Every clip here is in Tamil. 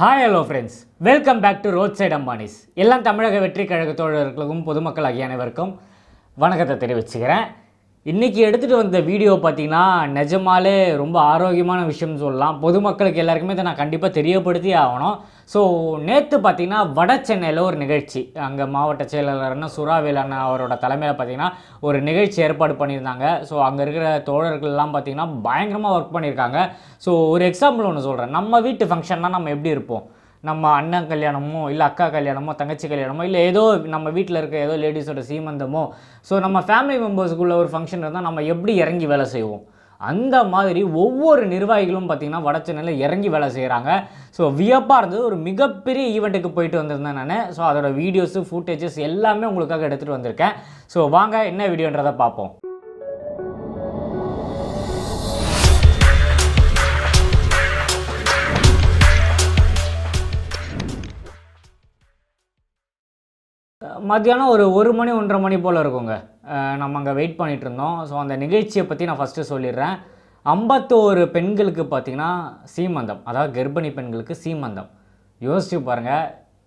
Hi hello friends welcome back to road side Ambanis எல்லாம் தமிழக வெற்றி கழக தோழர்களுக்கும் பொதுமக்கள் ஆகிய அனைவருக்கும் வணக்கத்தை தெரிவிச்சுக்கிறேன். இன்றைக்கி எடுத்துகிட்டு வந்த வீடியோ பார்த்தீங்கன்னா நிஜமாலே ரொம்ப ஆரோக்கியமான விஷயம்னு சொல்லலாம். பொதுமக்களுக்கு எல்லாருக்குமே இதை நான் கண்டிப்பாக தெரியப்படுத்தி ஆகணும். ஸோ நேற்று பார்த்திங்கன்னா வட சென்னையில் ஒரு நிகழ்ச்சி. அங்கே மாவட்ட செயலாளர்னா சுறாவேல் அண்ணா அவரோட தலைமையில் பார்த்தீங்கன்னா ஒரு நிகழ்ச்சி ஏற்பாடு பண்ணியிருந்தாங்க. ஸோ அங்கே இருக்கிற தோழர்கள்லாம் பார்த்தீங்கன்னா பயங்கரமாக ஒர்க் பண்ணியிருக்காங்க. ஸோ ஒரு எக்ஸாம்பிள் ஒன்று சொல்கிறேன் நம்ம வீட்டு ஃபங்க்ஷன்னா நம்ம எப்படி இருப்போம்? நம்ம அண்ணன் கல்யாணமோ இல்லை அக்கா கல்யாணமோ தங்கச்சி கல்யாணமோ இல்லை ஏதோ நம்ம வீட்டில் இருக்க ஏதோ லேடிஸோட சீமந்தமோ ஸோ நம்ம ஃபேமிலி மெம்பர்ஸுக்குள்ள ஒரு ஃபங்க்ஷன் இருந்தால் நம்ம எப்படி இறங்கி வேலை செய்வோம்? அந்த மாதிரி ஒவ்வொரு நிர்வாகிகளும் பார்த்திங்கன்னா வட சென்னையில் இறங்கி வேலை செய்கிறாங்க ஸோ வியப்பாக இருந்தது. ஒரு மிகப்பெரிய ஈவெண்ட்டுக்கு போயிட்டு வந்திருந்தேன் நான். ஸோ அதோட வீடியோஸு ஃபுட்டேஜஸ் எல்லாமே உங்களுக்காக எடுத்துகிட்டு வந்திருக்கேன். ஸோ வாங்க என்ன வீடியோன்றதை பார்ப்போம். மத்தியானம் ஒரு ஒரு மணி ஒன்றரை மணி போல் இருக்குங்க. நம்ம அங்கே வெயிட் பண்ணிகிட்டு இருந்தோம் ஸோ அந்த நிகழ்ச்சியை பற்றி நான் ஃபஸ்ட்டு சொல்லிடுறேன். ஐம்பத்தோரு பெண்களுக்கு பார்த்தீங்கன்னா சீமந்தம். அதாவது கர்ப்பிணி பெண்களுக்கு சீமந்தம். யோசிச்சு பாருங்கள்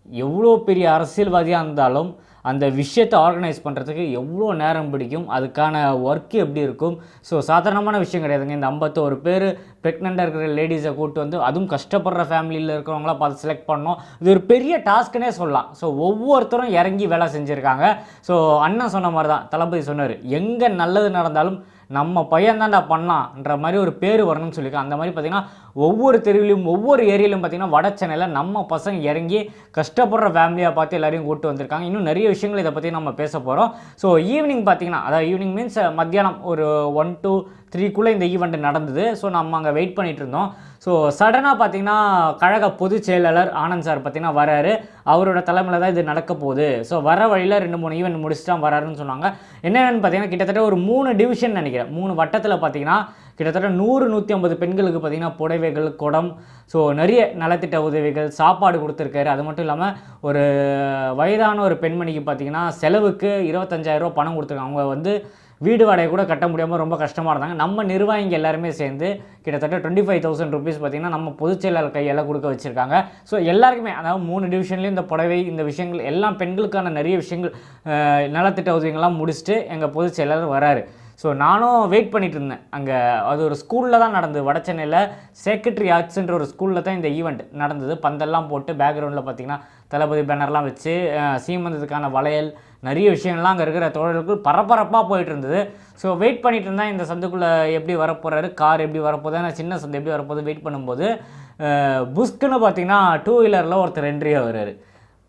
எவ்வளோ பெரிய அரசியல்வாதியாக இருந்தாலும் அந்த விஷயத்தை ஆர்கனைஸ் பண்ணுறதுக்கு எவ்வளோ நேரம் பிடிக்கும் அதுக்கான ஒர்க்கு எப்படி இருக்கும்? ஸோ சாதாரணமான விஷயம் கிடையாதுங்க. இந்த ஐம்பத்தோரு பேர் ப்ரெக்னெண்ட்டாக இருக்கிற லேடிஸை கூப்பிட்டு வந்து அதுவும் கஷ்டப்படுற ஃபேமிலியில் இருக்கிறவங்களாம் பார்த்து செலக்ட் பண்ணோம் இது ஒரு பெரிய டாஸ்க்குனே சொல்லலாம். ஸோ ஒவ்வொருத்தரும் இறங்கி வேலை செஞ்சுருக்காங்க. ஸோ அண்ணன் சொன்ன மாதிரி தான் தளபதி சொன்னார் எங்கே நல்லது நடந்தாலும் நம்ம பையன் தான்டா பண்ணான்ற மாதிரி ஒரு பேர் வரணும்னு சொல்லியிருக்காங்க. அந்த மாதிரி பார்த்தீங்கன்னா ஒவ்வொரு தெருவிலையும் ஒவ்வொரு ஏரியாலையும் பார்த்தீங்கன்னா வட சென்னையில் நம்ம பசங்க இறங்கி கஷ்டப்படுற ஃபேமிலியாக பார்த்து எல்லாரையும் கூப்பிட்டு வந்திருக்காங்க. இன்னும் நிறைய விஷயங்கள் இதை பற்றி நம்ம பேச போகிறோம் ஸோ ஈவினிங் பார்த்தீங்கன்னா அதாவது ஈவினிங் மீன்ஸ் மத்தியானம் ஒரு ஒன் டூ த்ரீக்குள்ளே இந்த ஈவெண்ட் நடந்தது. ஸோ நம்ம அங்கே வெயிட் பண்ணிகிட்டு இருந்தோம். ஸோ சடனாக பார்த்தீங்கன்னா கழக பொதுச் செயலாளர் ஆனந்த் சார் பார்த்தீங்கன்னா வராரு. அவரோட தலைமையில் தான் இது நடக்க போகுது. ஸோ வர வழியில் ரெண்டு மூணு ஈவெண்ட் முடிச்சுட்டு தான் வராருன்னு சொன்னாங்க. என்னென்னு பார்த்தீங்கன்னா கிட்டத்தட்ட ஒரு மூணு டிவிஷன் நினைக்கிறேன். மூணு வட்டத்தில் பார்த்தீங்கன்னா கிட்டத்தட்ட நூறு நூற்றி ஐம்பது பெண்களுக்கு பார்த்தீங்கன்னா புடவைகள் குடம் ஸோ நிறைய நலத்திட்ட உதவிகள் சாப்பாடு கொடுத்துருக்காரு. அது மட்டும் இல்லாமல் ஒரு வயதான ஒரு பெண்மணிக்கு பார்த்தீங்கன்னா செலவுக்கு இருபத்தஞ்சாயிரம் ரூபா பணம் கொடுத்துருக்காங்க. அவங்க வந்து வீடு வாடகை கூட கட்ட முடியாமல் ரொம்ப கஷ்டமாக இருந்தாங்க. நம்ம நிர்வாகிங்க எல்லாருமே சேர்ந்து கிட்டத்தட்ட டுவெண்ட்டி ஃபைவ் தௌசண்ட் ருபீஸ் பார்த்தீங்கன்னா நம்ம பொதுச் செயலாளர் கையெல்லாம் கொடுக்க வச்சுருக்காங்க. ஸோ எல்லாருக்குமே அதாவது மூணு டிவிஷன்லேயும் இந்த புடவை இந்த விஷயங்கள் எல்லாம் பெண்களுக்கான நிறைய விஷயங்கள் நலத்திட்ட உதவிகள்லாம் முடிச்சுட்டு எங்கள் பொதுச் செயலாளர் வராரு. ஸோ நானும் வெயிட் பண்ணிட்டு இருந்தேன் அங்கே அது ஒரு ஸ்கூலில் தான் நடந்தது. வட சென்னையில் செக்ரட்டரி ஆர்ட்ஸ்ன்ற ஒரு ஸ்கூலில் தான் இந்த ஈவெண்ட் நடந்தது. பந்தெல்லாம் போட்டு பேக்ரவுண்டில் பார்த்தீங்கன்னா தளபதி பேனர்லாம் வச்சு சீமந்ததுக்கான வளையல் நிறைய விஷயங்கள்லாம் அங்கே இருக்கிற தோழர்களுக்கு பரபரப்பாக போயிட்டு இருந்தது ஸோ வெயிட் பண்ணிட்டு இருந்தேன் இந்த சந்துக்குள்ளே எப்படி வரப்போகிறாரு கார் எப்படி வரப்போகுது ஏன்னா சின்ன சந்து எப்படி வரப்போகுது வெயிட் பண்ணும்போது புஷ்க்குன்னு பார்த்தீங்கன்னா டூ வீலரில் ஒருத்தர் என்ட்ரியாக வருவார்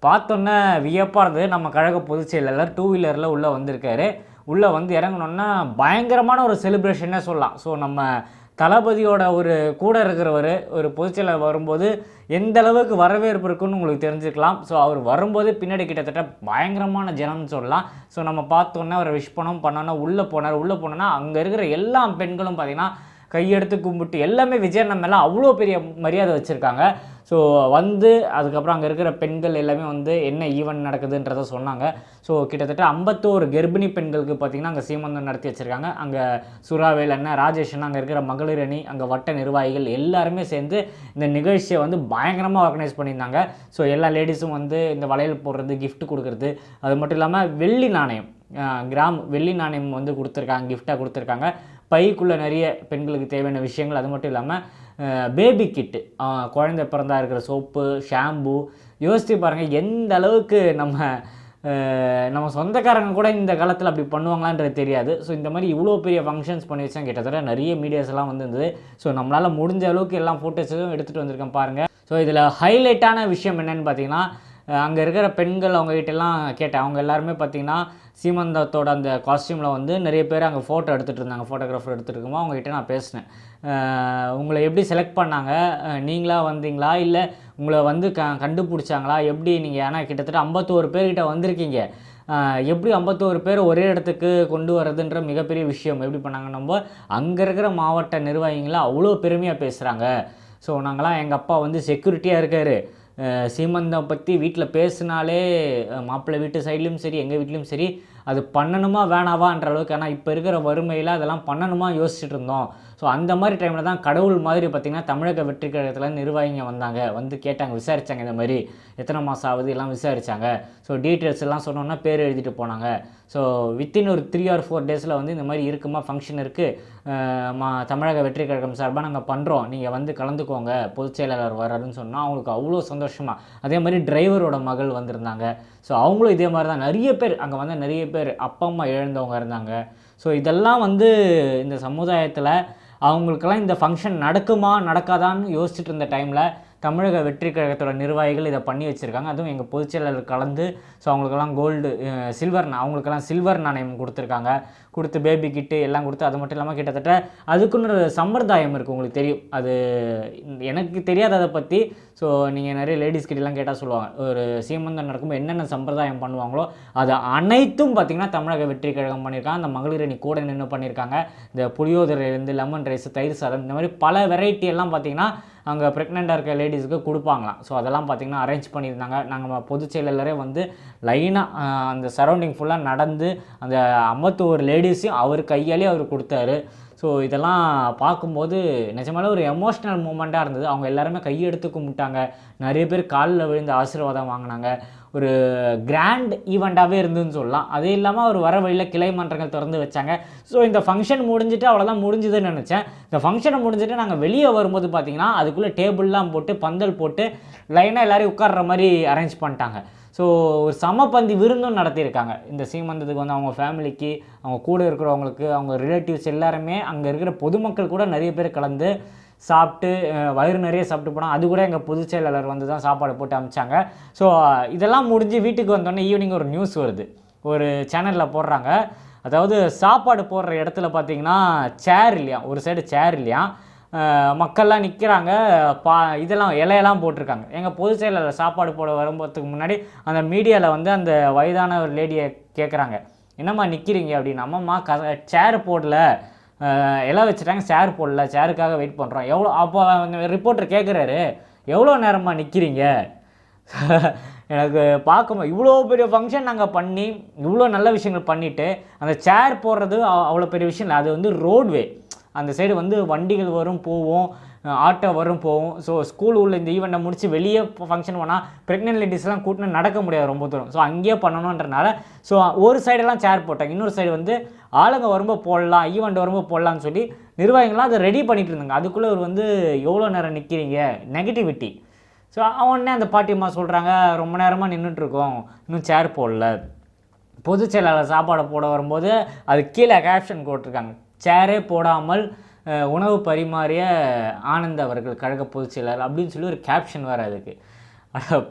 பார்த்தோன்னே வியப்பாக இருந்தது. நம்ம கழக பொதுச் செயலாளர் டூ வீலரில் உள்ளே வந்திருக்காரு. உள்ளே வந்து இறங்கணுன்னா பயங்கரமான ஒரு செலிப்ரேஷனே சொல்லலாம். ஸோ நம்ம தளபதியோட ஒரு கூட இருக்கிறவர் ஒரு பொதுச்செயலர் வரும்போது எந்த அளவுக்கு வரவேற்பு இருக்குன்னு உங்களுக்கு தெரிஞ்சுக்கலாம் ஸோ அவர் வரும்போது பின்னாடி கிட்டத்தட்ட பயங்கரமான ஜனம்னு சொல்லலாம். ஸோ நம்ம பார்த்தோன்னே அவரை விஷ் பண்ணோம் பண்ணோன்னா உள்ளே போனார். உள்ளே போனோன்னா அங்கே இருக்கிற எல்லா பெண்களும் பார்த்திங்கன்னா கையெடுத்து கும்பிட்டு எல்லாமே விஜய் நம்ம எல்லாம் அவ்வளோ பெரிய மரியாதை வச்சுருக்காங்க. ஸோ வந்து அதுக்கப்புறம் அங்கே இருக்கிற பெண்கள் எல்லாமே வந்து என்ன ஈவெண்ட் நடக்குதுன்றத சொன்னாங்க. ஸோ கிட்டத்தட்ட ஐம்பத்தோரு கர்ப்பிணி பெண்களுக்கு பார்த்திங்கன்னா அங்கே சீமந்தம் நடத்தி வச்சுருக்காங்க. அங்கே சுறாவேல் அண்ணன் ராஜேஷ் அண்ணன் அங்கே இருக்கிற மகளிர் அணி அங்கே வட்ட நிர்வாகிகள் எல்லாருமே சேர்ந்து இந்த நிகழ்ச்சியை வந்து பயங்கரமாக ஆர்கனைஸ் பண்ணியிருந்தாங்க. ஸோ எல்லா லேடிஸும் வந்து இந்த வளையல் போடுறது கிஃப்ட் கொடுக்குறது அது மட்டும் இல்லாமல் வெள்ளி நாணயம் கிராம் வெள்ளி நாணயம் வந்து கொடுத்துருக்காங்க கிஃப்டாக கொடுத்துருக்காங்க. பைக்குள்ளே நிறைய பெண்களுக்கு தேவையான விஷயங்கள். அது மட்டும் இல்லாமல் பேபி கிட்டு குழந்தை பிறந்தா இருக்கிற சோப்பு ஷாம்பு யோசித்து பாருங்கள் எந்த அளவுக்கு நம்ம நம்ம சொந்தக்காரங்க கூட இந்த காலத்தில் அப்படி பண்ணுவாங்களான்றது தெரியாது. ஸோ இந்த மாதிரி இவ்வளோ பெரிய ஃபங்க்ஷன்ஸ் பண்ணி வச்சாங்க கிட்டத்தட்ட நிறைய மீடியாஸ் எல்லாம் ஸோ நம்மளால் முடிஞ்ச அளவுக்கு எல்லாம் ஃபோட்டோஸும் எடுத்துகிட்டு வந்திருக்கேன் பாருங்கள் ஸோ இதில் ஹைலைட்டான விஷயம் என்னென்னு பார்த்தீங்கன்னா அங்கே இருக்கிற பெண்கள் அவங்ககிட்டலாம் கேட்டேன். அவங்க எல்லாருமே பார்த்தீங்கன்னா சீமந்தத்தோட அந்த காஸ்டியூமில் வந்து நிறைய பேர் அங்கே ஃபோட்டோ எடுத்துகிட்டு இருந்தாங்க. ஃபோட்டோகிராஃபர் எடுத்துகிட்டு இருக்கும்போது அவங்ககிட்ட நான் பேசினேன். உங்களை எப்படி செலக்ட் பண்ணாங்க? நீங்களாக நீங்களா வந்தீங்களா? இல்லை உங்களை வந்து க கண்டுபிடிச்சாங்களா? எப்படி நீங்கள் ஏன்னா கிட்டத்தட்ட ஐம்பத்தோரு பேர்கிட்ட வந்திருக்கீங்க. எப்படி ஐம்பத்தோரு பேர் ஒரே இடத்துக்கு கொண்டு வரதுன்ற மிகப்பெரிய விஷயம் எப்படி பண்ணாங்கன்னு நம்ம அங்கே இருக்கிற மாவட்ட நிர்வாகிகளாக அவ்வளோ பெருமையாக பேசுகிறாங்க ஸோ நாங்களாம் எங்கள் அப்பா வந்து செக்யூரிட்டியாக இருக்கார். சீமந்தம் பற்றி வீட்டில் பேசினாலே மாப்பிள்ளை வீட்டு சைட்லேயும் சரி எங்கள் வீட்லேயும் சரி அது பண்ணணுமா வேணாவான்ற அளவுக்கு ஏன்னா இப்போ இருக்கிற வறுமையில் அதெல்லாம் பண்ணணுமா யோசிச்சுட்டு இருந்தோம். ஸோ அந்த மாதிரி டைமில் தான் கடவுள் மாதிரி பார்த்திங்கன்னா தமிழக வெற்றி கழகத்தில் நிர்வாகிங்க வந்தாங்க. வந்து கேட்டாங்க விசாரித்தாங்க இந்த மாதிரி. எத்தனை மாதம் ஆகுது? எல்லாம் விசாரித்தாங்க ஸோ டீட்டெயில்ஸ் எல்லாம் சொன்னோன்னா பேர் எழுதிட்டு போனாங்க. ஸோ வித்தின் ஒரு த்ரீ ஆர் ஃபோர் டேஸில் வந்து இந்த மாதிரி இருக்குமா? ஃபங்க்ஷன் இருக்குது மா தமிழக வெற்றி கழகம் சார்பாக நாங்கள் பண்ணுறோம் நீங்கள் வந்து கலந்துக்கோங்க. பொதுச் செயலாளர் வர்றாருன்னு சொன்னால் அவங்களுக்கு அவ்வளோ சந்தோஷமாக அதே மாதிரி டிரைவரோட மகள் வந்திருந்தாங்க. ஸோ அவங்களும் இதே மாதிரி தான். நிறைய பேர் அங்கே வந்து நிறைய பேர் அப்பா அம்மா இழந்தவங்க இருந்தாங்க. ஸோ இதெல்லாம் வந்து இந்த சமுதாயத்தில் அவங்களுக்கெல்லாம் இந்த ஃபங்க்ஷன் நடக்குமா நடக்காதான்னு யோசிச்சுட்டு இருந்த டைமில் தமிழக வெற்றி கழகத்தோட நிர்வாகிகள் இதை பண்ணி வச்சுருக்காங்க. அதுவும் எங்கள் பொதுச்செயலாளர் கலந்து ஸோ அவங்களுக்கெல்லாம் கோல்டு சில்வர் அவங்களுக்கெல்லாம் சில்வர் நாணயம் கொடுத்துருக்காங்க. கொடுத்து பேபி கிட்டு எல்லாம் கொடுத்து அது மட்டும் இல்லாமல் கிட்டத்தட்ட அதுக்குன்னு ஒரு சம்பிரதாயம் இருக்குது உங்களுக்கு தெரியும். அது எனக்கு தெரியாது அதை பற்றி ஸோ நீங்கள் நிறைய லேடிஸ் கிட்டலாம் கேட்டால் சொல்லுவாங்க. ஒரு சீமந்தம் நடக்கும்போது என்னென்ன சம்பிரதாயம் பண்ணுவாங்களோ அது அனைத்தும் பார்த்திங்கன்னா தமிழக வெற்றி கழகம் பண்ணியிருக்காங்க. அந்த மகளிர் அணி கூட நின்று பண்ணியிருக்காங்க. இந்த புளியோதரையிலேருந்து லெமன் ரைஸ் தயிர் சாதம் இந்த மாதிரி பல வெரைட்டி எல்லாம் பார்த்திங்கன்னா அங்கே ப்ரெக்னெண்ட்டாக இருக்க லேடிஸுக்கு கொடுப்பாங்களாம். ஸோ அதெல்லாம் பார்த்திங்கன்னா அரேஞ்ச் பண்ணியிருந்தாங்க. நாங்கள் பொதுச் செயலாளரே வந்து லைனாக அந்த சரௌண்டிங் ஃபுல்லாக நடந்து அந்த ஐம்பத்தோரு லேடிஸையும் அவர் கையாலே அவர் கொடுத்தாரு. ஸோ இதெல்லாம் பார்க்கும்போது நிஜமாலே ஒரு எமோஷ்னல் மூமெண்ட்டாக இருந்தது. அவங்க எல்லாருமே கையெடுத்து கும்பிட்டாங்க. நிறைய பேர் காலில் விழுந்து ஆசீர்வாதம் வாங்கினாங்க. ஒரு கிராண்ட் ஈவெண்ட்டாகவே இருந்துன்னு சொல்லலாம். அது இல்லாமல் அவர் வர வழியில் கிளை மன்றங்கள் திறந்து வச்சாங்க. ஸோ இந்த ஃபங்க்ஷன் முடிஞ்சுட்டு அவ்வளோதான் முடிஞ்சுதுன்னு நினச்சேன். இந்த ஃபங்க்ஷனை முடிஞ்சுட்டு நாங்கள் வெளியே வரும்போது பார்த்திங்கன்னா அதுக்குள்ளே டேபிள்லாம் போட்டு பந்தல் போட்டு லைனாக எல்லாரையும் உட்கார்ற மாதிரி அரேஞ்ச் பண்ணிட்டாங்க. ஸோ ஒரு சமப்பந்தி விருந்தும் நடத்தியிருக்காங்க. இந்த சீமந்தத்துக்கு வந்து அவங்க ஃபேமிலிக்கு அவங்க கூட இருக்கிறவங்களுக்கு அவங்க ரிலேட்டிவ்ஸ் எல்லாருமே அங்கே இருக்கிற பொதுமக்கள் கூட நிறைய பேர் கலந்து சாப்பிட்டு வயிறு நிறைய சாப்பிட்டு போனால் அது கூட எங்கள் பொதுச் செயலாளர் வந்து தான் சாப்பாடு போட்டு அமிச்சாங்க. ஸோ இதெல்லாம் முடிஞ்சு வீட்டுக்கு வந்தோடனே ஈவினிங் ஒரு நியூஸ் வருது. ஒரு சேனலில் போடுறாங்க. அதாவது சாப்பாடு போடுற இடத்துல பார்த்தீங்கன்னா சேர் இல்லையா? ஒரு சைடு சேர் இல்லையா? மக்கள்லாம் நிற்கிறாங்க பா இதெல்லாம் இலையெல்லாம் போட்டிருக்காங்க. எங்கள் பொதுச் செயலாளர் சாப்பாடு போட வரும்போதுக்கு முன்னாடி அந்த மீடியாவில் வந்து அந்த வயதான ஒரு லேடியை கேட்குறாங்க என்னம்மா நிற்கிறீங்க அப்படின்னு அம்மாம்மா க சேர் போடல. எல்லாம் வச்சுட்டாங்க. சேர் போடல. சேருக்காக வெயிட் பண்ணுறோம் எவ்வளோ அப்போ ரிப்போர்ட்டர் கேட்குறாரு எவ்வளோ நேரமாக நிற்கிறீங்க எனக்கு பார்க்கும் இவ்வளோ பெரிய ஃபங்க்ஷன் நாங்கள் பண்ணி இவ்வளோ நல்ல விஷயங்கள் பண்ணிவிட்டு அந்த சேர் போடுறது அவ்வளோ பெரிய விஷயம் இல்லை. அது வந்து ரோட்வே அந்த சைடு வந்து வண்டிகள் வரும் போவோம். ஆட்டோ வரும் போகும். ஸோ ஸ்கூல் உள்ள இந்த ஈவெண்ட்டை முடிச்சு வெளியே ஃபங்க்ஷன் போனால் ப்ரெக்னென்ட் லேடிஸ்லாம் கூட்டினு நடக்க முடியாது ரொம்ப தூரம். ஸோ அங்கேயே பண்ணணுன்றனால ஸோ ஒரு சைடெல்லாம் சேர் போட்டாங்க இன்னொரு சைடு வந்து ஆளுங்க வரும்போது போடலாம் ஈவெண்ட் வரும்போது போடலான்னு சொல்லி நிர்வாகிகள்லாம் அதை ரெடி பண்ணிட்டு இருந்தாங்க. அதுக்குள்ளே ஒரு வந்து எவ்வளோ நேரம் நிற்கிறீங்க நெகட்டிவிட்டி ஸோ உடனே அந்த பாட்டியம்மா சொல்கிறாங்க ரொம்ப நேரமாக நின்றுட்டுருக்கோம் இன்னும் சேர் போடல. பொதுச் செயலாளர் சாப்பாடு போட வரும்போது அது கீழே கேப்ஷன் போட்டிருக்காங்க. சேரே போடாமல் உணவு பரிமாறிய ஆனந்த் அவர்கள் கழக பொதுச் செயலாளர் அப்படின்னு சொல்லி ஒரு கேப்ஷன் வேறு அதுக்கு.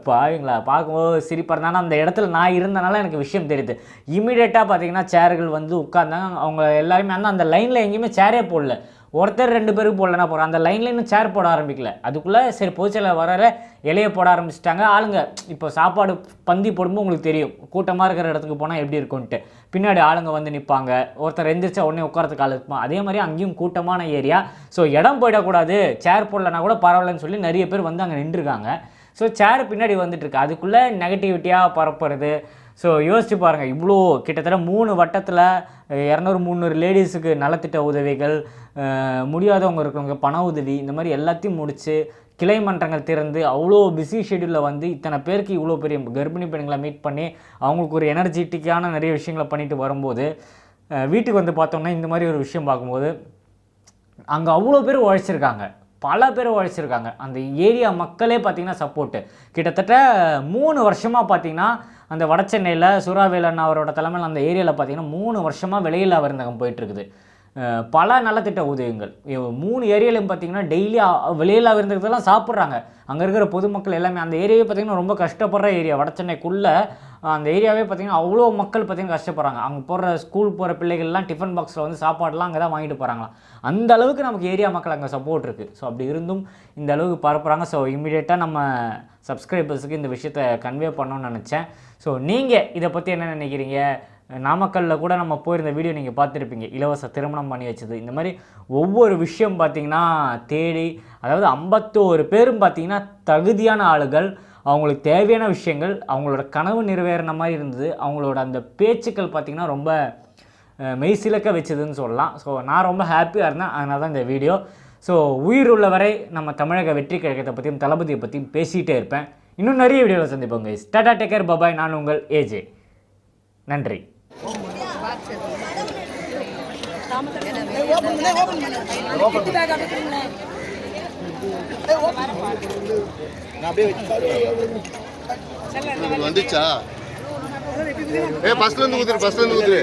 பாவீங்களா பார்க்கும்போது சிரிப்பாக இருந்தாலும் அந்த இடத்துல நான் இருந்தனால எனக்கு விஷயம் தெரியுது. இமீடியட்டாக பார்த்தீங்கன்னா சேர்கள் வந்து உட்காந்தாங்க அவங்க எல்லாருமே அந்த அந்த லைனில் எங்கேயுமே சேரே போடல. ஒருத்தர் ரெண்டு பேருக்கு போடலன்னா போகிறோம் அந்த லைனில் இன்னும் சேர் போட ஆரம்பிக்கல. அதுக்குள்ளே சரி பொதுச்செயலாளர் வர இலைய போட ஆரம்பிச்சிட்டாங்க. ஆளுங்க இப்போ சாப்பாடு பந்தி போடும்போது உங்களுக்கு தெரியும். கூட்டமாக இருக்கிற இடத்துக்கு போனால் எப்படி இருக்கும்ன்ட்டு. பின்னாடி ஆளுங்க வந்து நிற்பாங்க ஒருத்தர் எந்திரிச்சா உடனே உட்காரத்துக்கு ஆள் இருப்பான். அதே மாதிரி அங்கேயும் கூட்டமான ஏரியா ஸோ இடம் போயிடக்கூடாது. சேர் போடலனா கூட பரவாயில்லன்னு சொல்லி நிறைய பேர் வந்து அங்கே நின்றுருக்காங்க. ஸோ சேர் பின்னாடி வந்துட்டுருக்கு. அதுக்குள்ளே நெகட்டிவிட்டியாக பரப்புறது. ஸோ யோசிச்சு பாருங்கள் இவ்வளோ கிட்டத்தட்ட மூணு வட்டத்தில் இரநூறு முந்நூறு லேடிஸுக்கு நலத்திட்ட உதவிகள் முடியாதவங்க இருக்கிறவங்க பண உதவி இந்த மாதிரி எல்லாத்தையும் முடித்து கிளை மன்றங்கள் திறந்து அவ்வளோ பிஸி ஷெடியூலில் வந்து இத்தனை பேருக்கு இவ்வளோ பெரிய கர்ப்பிணி பெண்களை மீட் பண்ணி அவங்களுக்கு ஒரு எனர்ஜெட்டிக்கான நிறைய விஷயங்களை பண்ணிட்டு வரும்போது வீட்டுக்கு வந்து பார்த்தோம்னா இந்த மாதிரி ஒரு விஷயம் பார்க்கும்போது அங்கே அவ்வளோ பேர் உழைச்சிருக்காங்க. பல பேர் உழைச்சிருக்காங்க. அந்த ஏரியா மக்களே பார்த்தீங்கன்னா சப்போர்ட்டு கிட்டத்தட்ட மூணு வருஷமாக பார்த்தீங்கன்னா அந்த வட சென்னையில் சுறாவேலன் அவரோட தலைமையில் அந்த ஏரியாவில் பார்த்தீங்கன்னா மூணு வருஷமாக விலையில்லா விருந்தகம் போயிட்டுருக்குது பல நலத்திட்ட உதவிகள் மூணு ஏரியாலையும் பார்த்தீங்கன்னா டெய்லி வெளியில் இருந்துக்கிறதெல்லாம் சாப்பிட்றாங்க. அங்கே இருக்கிற பொதுமக்கள் எல்லாமே அந்த ஏரியாவே பார்த்தீங்கன்னா ரொம்ப கஷ்டப்படுற ஏரியா. வடச்சென்னைக்குள்ளே அந்த ஏரியாவே பார்த்தீங்கன்னா அவ்வளோ மக்கள் பார்த்தீங்கன்னா கஷ்டப்படுறாங்க. அங்கே போகிற ஸ்கூல் போகிற பிள்ளைகள்லாம் டிஃபன் பாக்ஸில் வந்து சாப்பாடுலாம் அங்கே தான் வாங்கிட்டு போகிறாங்களாம் அந்த அளவுக்கு நமக்கு ஏரியா மக்கள் அங்கே சப்போர்ட் இருக்குது ஸோ அப்படி இருந்தும் இந்த அளவுக்கு பரப்புகிறாங்க ஸோ இமீடியட்டாக நம்ம சப்ஸ்கிரைபர்ஸுக்கு இந்த விஷயத்தை கன்வே பண்ணணும்னு நினச்சேன். ஸோ நீங்கள் இதை பற்றி என்ன நினைக்கிறீங்க? நாமக்கல்லில் கூட நம்ம போயிருந்த வீடியோ நீங்கள் பார்த்துருப்பீங்க. இலவச திருமணம் பண்ணி வச்சது. இந்த மாதிரி ஒவ்வொரு விஷயம் பார்த்தீங்கன்னா தேடி அதாவது ஐம்பத்தோரு பேரும் பார்த்தீங்கன்னா தகுதியான ஆளுகள் அவங்களுக்கு தேவையான விஷயங்கள் அவங்களோட கனவு நிறைவேறின மாதிரி இருந்தது. அவங்களோட அந்த பேச்சுக்கள் பார்த்திங்கன்னா ரொம்ப மெய்சிலக்க மெய் சிலக்க வச்சதுன்னு சொல்லலாம். ஸோ நான் ரொம்ப ஹாப்பியாக இருந்தேன். அதனால தான் இந்த வீடியோ. ஸோ உயிர் உள்ளவரை நம்ம தமிழக வெற்றி கழகத்தை பற்றியும் தளபதியை பற்றியும் பேசிகிட்டே இருப்பேன். இன்னும் நிறைய வீடியோவில் சந்திப்போங்க டாடா டேக்கர் பபாய் நான் உங்கள் ஏஜே நன்றி. வந்துச்சா? ஏ பஸ்ல இருந்து ஊத்துரு பஸ்ல இருந்து ஊத்துரு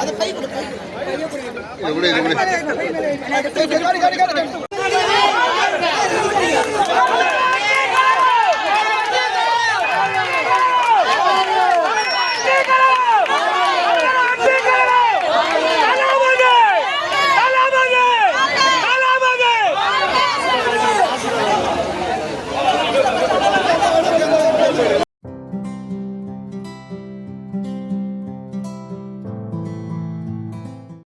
அது பை